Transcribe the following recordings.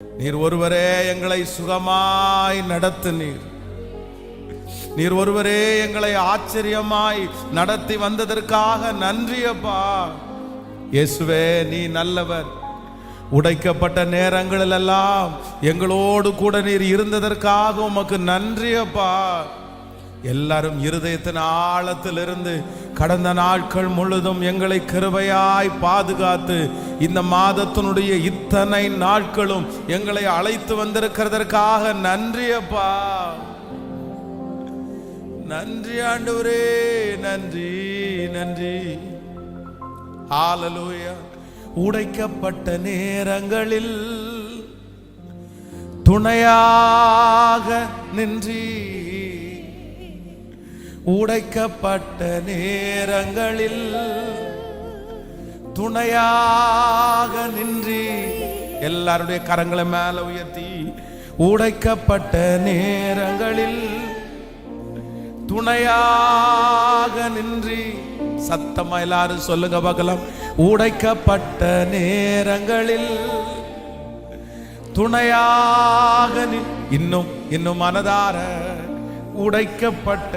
நீர் ஒருவரே எங்களை சுகமாய் நடத்தினீர் நீர். ஒருவரே எங்களை ஆச்சரியமாய் நடத்தி வந்ததற்காக நன்றியப்பா இயேசுவே நீ நல்லவர். உடைக்கப்பட்ட நேரங்களிலெல்லாம் எங்களோடு கூட நீர் இருந்ததற்காக உமக்கு நன்றியப்பா எல்லாரும் இருதயத்தின் ஆழத்திலிருந்து கடந்த நாட்கள் முழுதும் எங்களை கிருபையாய் பாதுகாத்து இந்த மாதத்தினுடைய இத்தனை நாட்களும் எங்களை அழைத்து வந்திருக்கிறதற்காக நன்றியப்பா நன்றி ஆண்டவரே நன்றி நன்றி. ஆலலூயா உடைக்கப்பட்ட நேரங்களில் துணையாக நின்றி உடைக்கப்பட்ட நேரங்களில் துணையாக நின்றி எல்லாருடைய கரங்களை மேல உயர்த்தி உடைக்கப்பட்ட நேரங்களில் துணையாக நின்றி சத்தமா எல்லாரும் சொல்லுங்க பார்க்கலாம். உடைக்கப்பட்ட நேரங்களில் துணையாக இன்னும் இன்னும் மனதார உடைக்கப்பட்ட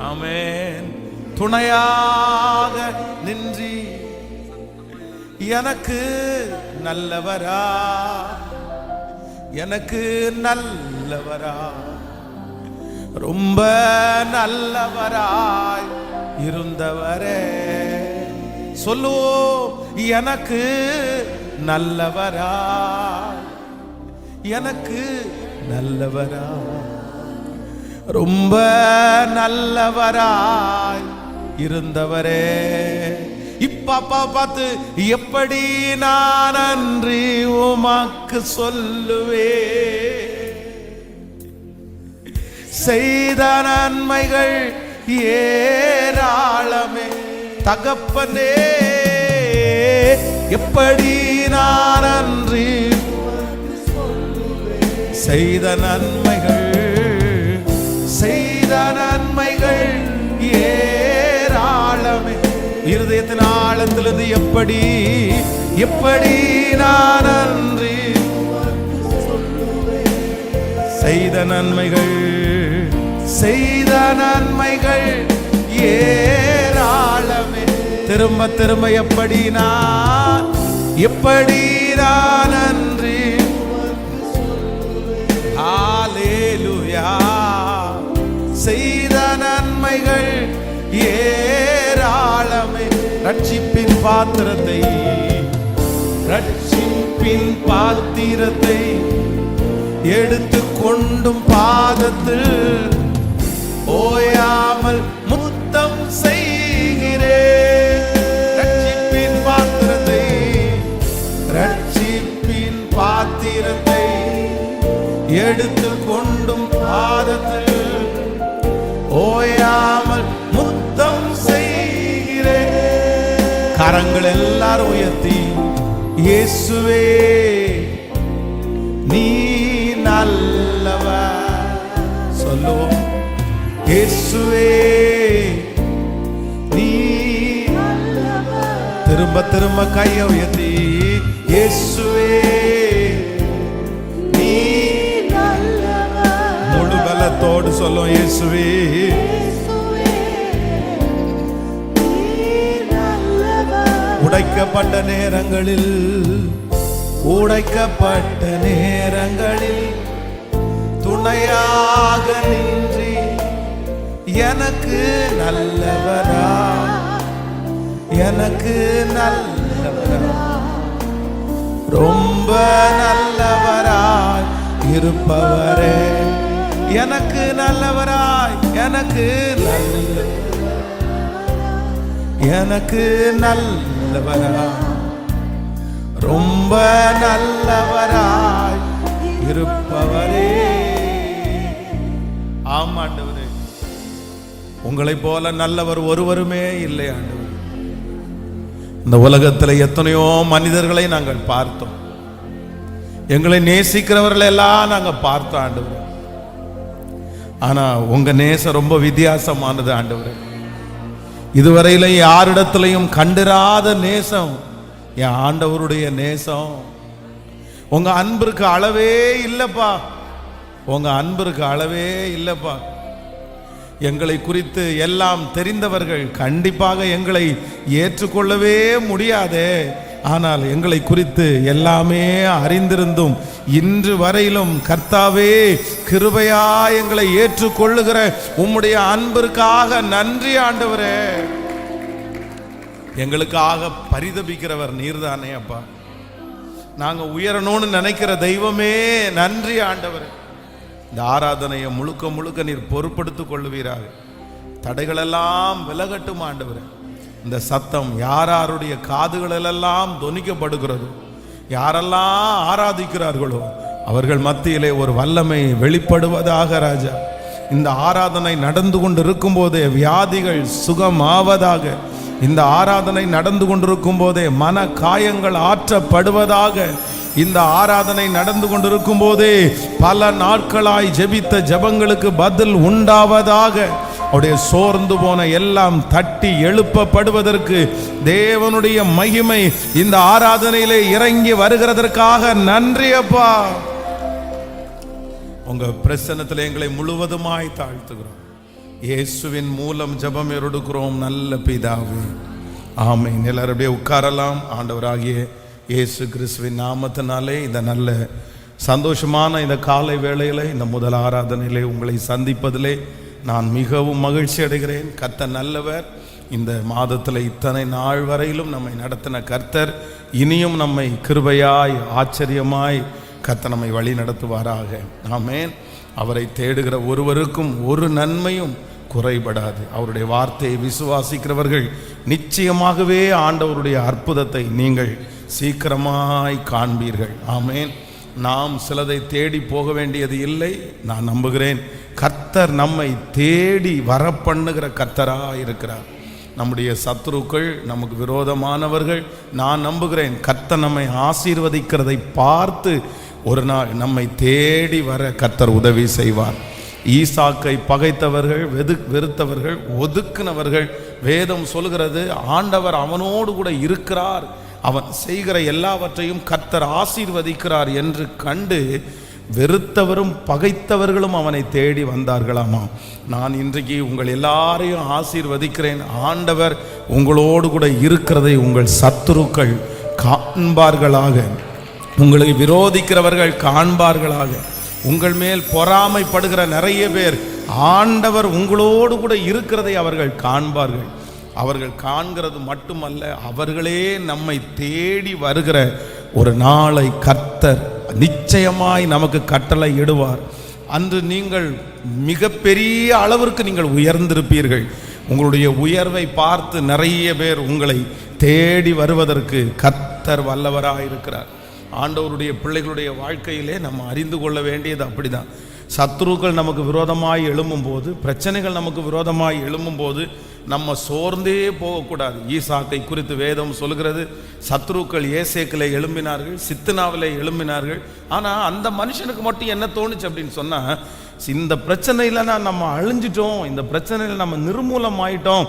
ஆமென். துணையாக நின்றி எனக்கு நல்லவரா? எனக்கு நல்லவரா? ரொம்ப நல்லவராய் இருந்தவரே. சொல்லுவோம் எனக்கு நல்லவரா? எனக்கு நல்லவரா? ரொம்ப நல்லவராய் இருந்தவரே. இப்ப அப்பா பார்த்து எப்படி நான் நன்றி உமாக்கு சொல்லுவே செய்த நன்மைகள் ஏராளமே. தகப்பனே எப்படி நான் நன்றி செய்த நன்மைகள் செய்த நன்மைகள் ஏராளமே. இருதயத்தின் ஆழத்திலிருந்து எப்படி எப்படி நான் நன்றி செய்த நன்மைகள் செய்த நன்மைகள் ஏராளமே. திரும்ப திரும்ப எப்படி நான் எப்படி நான் நன்றி ஆலேலுயா ஏராளமே ரட்சிப்பின் பாத்திரத்தை ரட்சிப்பின் பாத்திரத்தை எடுத்து கொண்டும் பாதத்தில் ஓயாமல் கரங்கள் எல்லாரும் உயர்த்தி. இயேசுவே நீ நல்லவர். சொல்லுவோம். இயேசுவே நீ திரும்ப திரும்ப கையை உயர்த்தி. இயேசுவே நீ முழு பலத்தோடு சொல்லும் இயேசுவே உடைக்கப்பட்ட நேரங்களில் உடைக்கப்பட்ட நேரங்களில் துணையாக நின்றி எனக்கு நல்லவரா? எனக்கு நல்லவரா? ரொம்ப நல்லவராய் இருப்பவரே. எனக்கு நல்லவராய் எனக்கு நல்ல எனக்கு நல்லவரா. ரொம்ப நல்லவராய் இருப்பவரே. ஆமாண்டவரே உங்களைப் போல நல்லவர் ஒருவருமே இல்லை ஆண்டவர். இந்த உலகத்தில் எத்தனையோ மனிதர்களை நாங்கள் பார்த்தோம். எங்களை நேசிக்கிறவர்களை எல்லாம் நாங்கள் பார்த்தோம் ஆண்டவர். ஆனா உங்க நேசம் ரொம்ப வித்தியாசமானது ஆண்டவர். இதுவரையிலும் யாரிடத்திலையும் கண்டிராத நேசம் என் ஆண்டவருடைய நேசம். உங்க அன்பிற்கு அளவே இல்லப்பா. உங்க அன்பிற்கு அளவே இல்லப்பா. எங்களை குறித்து எல்லாம் தெரிந்தவர்கள் கண்டிப்பாக எங்களை ஏற்றுக்கொள்ளவே முடியாதே. ஆனால் எங்களை குறித்து எல்லாமே அறிந்திருந்தும் இன்று வரையிலும் கர்த்தாவே கிருபையா எங்களை ஏற்றுக்கொள்ளுகிற உம்முடைய அன்பிற்காக நன்றி ஆண்டவரே. எங்களுக்காக பரிதபிக்கிறவர் நீர்தானே அப்பா. நாங்க உயரணும்னு நினைக்கிற தெய்வமே நன்றி ஆண்டவர். இந்த ஆராதனையை முழுக்க முழுக்க நீர் பொறுப்படுத்திக் கொள்ளுவீராக. தடைகளெல்லாம் விலகட்டும் ஆண்டவரே. இந்த சத்தம் யாராருடைய காதுகளிலெல்லாம் தொனிக்கப்படுகிறதோ யாரெல்லாம் ஆராதிக்கிறார்களோ அவர்கள் மத்தியிலே ஒரு வல்லமை வெளிப்படுவதாக ராஜா. இந்த ஆராதனை நடந்து கொண்டு இருக்கும்போதே வியாதிகள் சுகமாவதாக இந்த ஆராதனை நடந்து கொண்டிருக்கும் போதே மன காயங்கள் ஆற்றப்படுவதாக இந்த ஆராதனை நடந்து கொண்டிருக்கும் போதே பல நாட்களாய் ஜெபித்த ஜெபங்களுக்கு பதில் உண்டாவதாக அவருடைய சோர்ந்து போன எல்லாம் தட்டி எழுப்பப்படுவதற்கு தேவனுடைய மகிமை இந்த ஆராதனையிலே இறங்கி வருகிறதற்காக நன்றி அப்பா. உங்க பிரசன்னத்தில் எங்களை முழுவதுமாய் தாழ்த்துகிறோம். இயேசுவின் மூலம் ஜபம் எடுக்கிறோம் நல்ல பிதாவே. ஆமை எல்லாரும் அப்படியே உட்காரலாம். ஆண்டவராகிய இயேசு கிறிஸ்துவின் நாமத்தினாலே இந்த நல்ல சந்தோஷமான இந்த காலை வேளையில இந்த முதல் ஆராதனையிலே உங்களை சந்திப்பதிலே நான் மிகவும் மகிழ்ச்சி அடைகிறேன். கர்த்தர் நல்லவர். இந்த மாதத்தில் இத்தனை நாள் வரையிலும் நம்மை நடத்தின கர்த்தர். இனியும் நம்மை கிருபையாய் ஆச்சரியமாய் கர்த்தர் நம்மை வழி நடத்துவாராக. ஆமேன். அவரை தேடுகிற ஒருவருக்கும் ஒரு நன்மையும் குறைபடாது. அவருடைய வார்த்தையை விசுவாசிக்கிறவர்கள் நிச்சயமாகவே ஆண்டவருடைய அற்புதத்தை நீங்கள் சீக்கிரமாய் காண்பீர்கள். ஆமேன். நாம் சிலதை தேடி போக வேண்டியது இல்லை. நான் நம்புகிறேன். கர்த்தர் நம்மை தேடி வர பண்ணுகிற கர்த்தராக இருக்கிறார் நம்முடைய சத்ருக்கள் நமக்கு விரோதமானவர்கள் நான் நம்புகிறேன். கர்த்தர் நம்மை ஆசீர்வதிக்கிறதை பார்த்து ஒரு நாள் நம்மை தேடி வர கர்த்தர் உதவி செய்வார். ஈசாக்கை பகைத்தவர்கள் வெது வெறுத்தவர்கள் ஒதுக்குனவர்கள் வேதம் சொல்கிறது ஆண்டவர் அவனோடு கூட இருக்கிறார். அவன் செய்கிற எல்லாவற்றையும் கர்த்தர் ஆசீர்வதிக்கிறார் என்று கண்டு வெறுத்தவரும் பகைத்தவர்களும் அவனை தேடி வந்தார்களாமா? நான் இன்றைக்கு உங்கள் எல்லாரையும் ஆசீர்வதிக்கிறேன். ஆண்டவர் உங்களோடு கூட இருக்கிறதை உங்கள் சத்துருக்கள் காண்பார்களாக. உங்களை விரோதிக்கிறவர்கள் காண்பார்களாக. உங்கள் மேல் பொறாமைப்படுகிற நிறைய பேர் ஆண்டவர் உங்களோடு கூட இருக்கிறதை அவர்கள் காண்பார்கள். அவர்கள் காண்கிறது மட்டுமல்ல அவர்களே நம்மை தேடி வருகிற ஒரு நாளை கர்த்தர் நிச்சயமாய் நமக்கு கட்டளை இடுவார். அன்று நீங்கள் மிகப்பெரிய அளவிற்கு நீங்கள் உயர்ந்திருப்பீர்கள். உங்களுடைய உயர்வை பார்த்து நிறைய பேர் உங்களை தேடி வருவதற்கு கர்த்தர் வல்லவராக இருக்கிறார். ஆண்டவருடைய பிள்ளைகளுடைய வாழ்க்கையிலே நம்ம அறிந்து கொள்ள வேண்டியது அப்படிதான். சத்ருக்கள் நமக்கு விரோதமாய் எழும்பும்போது பிரச்சனைகள் நமக்கு விரோதமாய் எழும்பும்போது நம்ம சோர்ந்தே போகக்கூடாது. ஈசாக்கை குறித்து வேதம் சொல்கிறது சத்ருக்கள் ஏசேக்கில் எழும்பினார்கள் சித்தனாவில் எழும்பினார்கள். ஆனால் அந்த மனுஷனுக்கு மட்டும் என்ன தோணுச்சு அப்படின்னு சொன்னால் இந்த பிரச்சனையிலனா நம்ம அழிஞ்சிட்டோம் இந்த பிரச்சனையில் நம்ம நிர்மூலம் ஆயிட்டோம்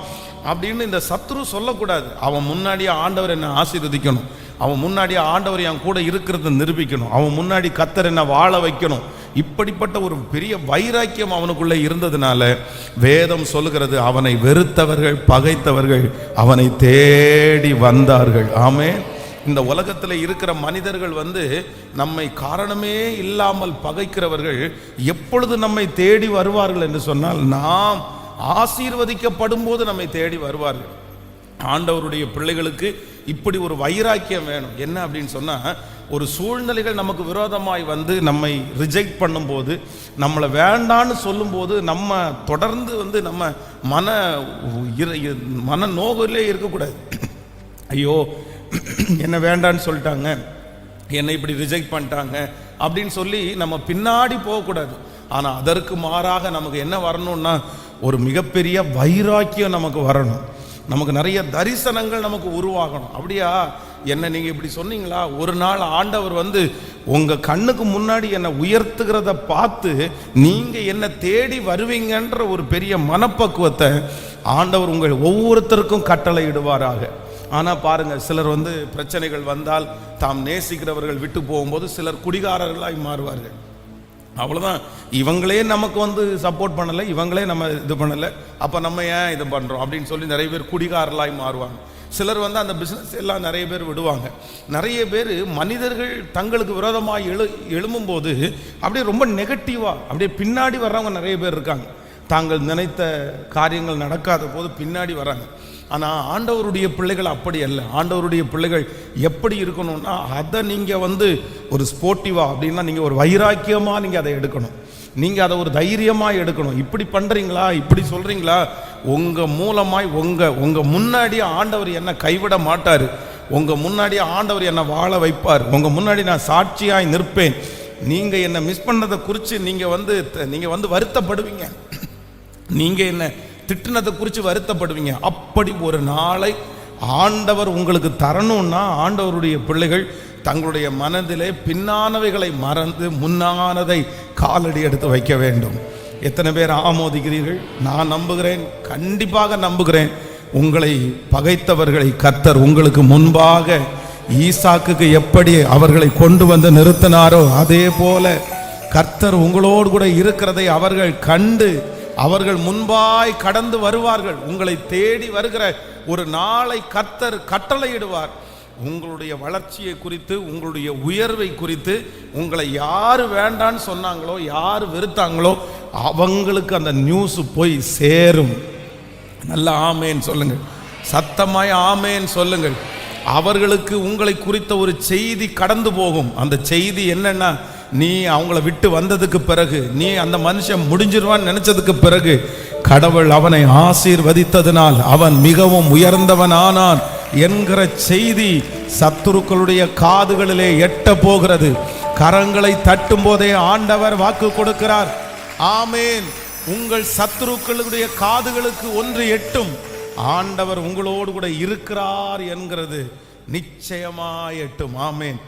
அப்படின்னு இந்த சத்ரு சொல்லக்கூடாது. அவன் முன்னாடியே ஆண்டவர் என்ன ஆசீர்வதிக்கணும். அவன் முன்னாடியே ஆண்டவர் என் கூட இருக்கிறத நிரூபிக்கணும். அவன் முன்னாடி கத்தர் என்ன வாழ வைக்கணும். இப்படிப்பட்ட ஒரு பெரிய வைராக்கியம் அவனுக்குள்ளே இருந்ததுனால வேதம் சொல்லுகிறது அவனை வெறுத்தவர்கள் பகைத்தவர்கள் அவனை தேடி வந்தார்கள். ஆமே இந்த உலகத்தில் இருக்கிற மனிதர்கள் வந்து நம்மை காரணமே இல்லாமல் பகைக்கிறவர்கள் எப்பொழுது நம்மை தேடி வருவார்கள் என்று சொன்னால் நாம் ஆசீர்வதிக்கப்படும் போது நம்மை தேடி வருவார்கள். ஆண்டவருடைய பிள்ளைகளுக்கு இப்படி ஒரு வைராக்கியம் வேணும். என்ன அப்படின்னு சொன்னால் ஒரு சூழ்நிலைகள் நமக்கு விரோதமாய் வந்து நம்மை ரிஜெக்ட் பண்ணும்போது நம்மளை வேண்டான்னு சொல்லும்போது நம்ம தொடர்ந்து வந்து நம்ம மன மன நோகிலே இருக்கக்கூடாது. ஐயோ என்ன வேண்டான்னு சொல்லிட்டாங்க என்னை இப்படி ரிஜெக்ட் பண்ணிட்டாங்க அப்படின்னு சொல்லி நம்ம பின்னாடி போகக்கூடாது. ஆனால் அதற்கு மாறாக நமக்கு என்ன வரணும்னா ஒரு மிகப்பெரிய வைராக்கியம் நமக்கு வரணும். நமக்கு நிறைய தரிசனங்கள் நமக்கு உருவாகணும். அப்படியா? என்ன நீங்கள் இப்படி சொன்னீங்களா? ஒரு நாள் ஆண்டவர் வந்து உங்கள் கண்ணுக்கு முன்னாடி என்னை உயர்த்துகிறத பார்த்து நீங்கள் என்னை தேடி வருவீங்கன்ற ஒரு பெரிய மனப்பக்குவத்தை ஆண்டவர் உங்கள் ஒவ்வொருத்தருக்கும் கட்டளை இடுவாராக ஆனால் பாருங்கள் சிலர் வந்து பிரச்சனைகள் வந்தால் தாம் நேசிக்கிறவர்கள் விட்டு போகும்போது சிலர் குடிகாரர்களாய் மாறுவார்கள். அவ்வளோதான் இவங்களே நமக்கு வந்து சப்போர்ட் பண்ணலை இவங்களே நம்ம இது பண்ணலை. அப்போ நம்ம ஏன் இது பண்ணுறோம் அப்படின்னு சொல்லி நிறைய பேர் குடிகாரலாய் மாறுவாங்க. சிலர் வந்து அந்த பிஸ்னஸ் எல்லாம் நிறைய பேர் விடுவாங்க. நிறைய பேர் மனிதர்கள் தங்களுக்கு விரோதமாக எழு எழும்பும்போது அப்படியே ரொம்ப நெகட்டிவாக அப்படியே பின்னாடி வர்றவங்க நிறைய பேர் இருக்காங்க. தாங்கள் நினைத்த காரியங்கள் நடக்காத போது பின்னாடி வராங்க. ஆனால் ஆண்டவருடைய பிள்ளைகள் அப்படி அல்ல. ஆண்டவருடைய பிள்ளைகள் எப்படி இருக்கணும்னா அதை நீங்கள் வந்து ஒரு ஸ்போர்ட்டிவாக அப்படின்னா நீங்கள் ஒரு வைராக்கியமாக நீங்கள் அதை எடுக்கணும். நீங்கள் அதை ஒரு தைரியமாக எடுக்கணும். இப்படி பண்ணுறீங்களா இப்படி சொல்கிறீங்களா உங்கள் மூலமாய் உங்கள் உங்கள் முன்னாடி ஆண்டவர் என்ன கைவிட மாட்டார். உங்கள் முன்னாடி ஆண்டவர் என்னை வாழ வைப்பார். உங்கள் முன்னாடி நான் சாட்சியாய் நிற்பேன். நீங்கள் என்னை மிஸ் பண்ணதை குறித்து நீங்கள் வந்து நீங்கள் வந்து வருத்தப்படுவீங்க. நீங்க என்ன திட்டுனதை குறித்து வருத்தப்படுவீங்க. அப்படி ஒரு நாளை ஆண்டவர் உங்களுக்கு தரணும்னா ஆண்டவருடைய பிள்ளைகள் தங்களுடைய மனதிலே பின்னானவைகளை மறந்து முன்னானதை காலடி எடுத்து வைக்க வேண்டும். எத்தனை பேர் ஆமோதிக்கிறீர்கள்? நான் நம்புகிறேன். கண்டிப்பாக நம்புகிறேன். உங்களை பகைத்தவர்களை கத்தர் உங்களுக்கு முன்பாக ஈசாக்குக்கு எப்படி அவர்களை கொண்டு வந்து நிறுத்தினாரோ அதே போல கர்த்தர் உங்களோடு கூட இருக்கிறதை அவர்கள் கண்டு அவர்கள் முன்பாய் கடந்து வருவார்கள். உங்களை தேடி வருகிற ஒரு நாளை கர்த்தர் கட்டளையிடுவார். உங்களுடைய வளர்ச்சியை குறித்து உங்களுடைய உயர்வை குறித்து உங்களை யார் வேண்டான்னு சொன்னாங்களோ யார் வெறுத்தாங்களோ அவங்களுக்கு அந்த நியூஸ் போய் சேரும். நல்ல ஆமேன்னு சொல்லுங்கள். சத்தமாய் ஆமேன்னு சொல்லுங்கள். அவர்களுக்கு உங்களை குறித்த ஒரு செய்தி கடந்து போகும். அந்த செய்தி என்னென்னா நீ அவங்கள விட்டு வந்ததுக்கு பிறகு நீ அந்த மனுஷன் முடிஞ்சிருவான்னு நினைச்சதுக்கு பிறகு கடவுள் அவனை ஆசீர்வதித்ததினால் அவன் மிகவும் உயர்ந்தவன் ஆனான் என்கிற செய்தி சத்துருக்களுடைய காதுகளிலே எட்ட போகிறது. கரங்களை தட்டும் போதே ஆண்டவர் வாக்கு கொடுக்கிறார். ஆமேன். உங்கள் சத்துருக்களுடைய காதுகளுக்கு ஒன்று எட்டும். ஆண்டவர் உங்களோடு கூட இருக்கிறார் என்கிறது நிச்சயமாய் எட்டும். ஆமேன்.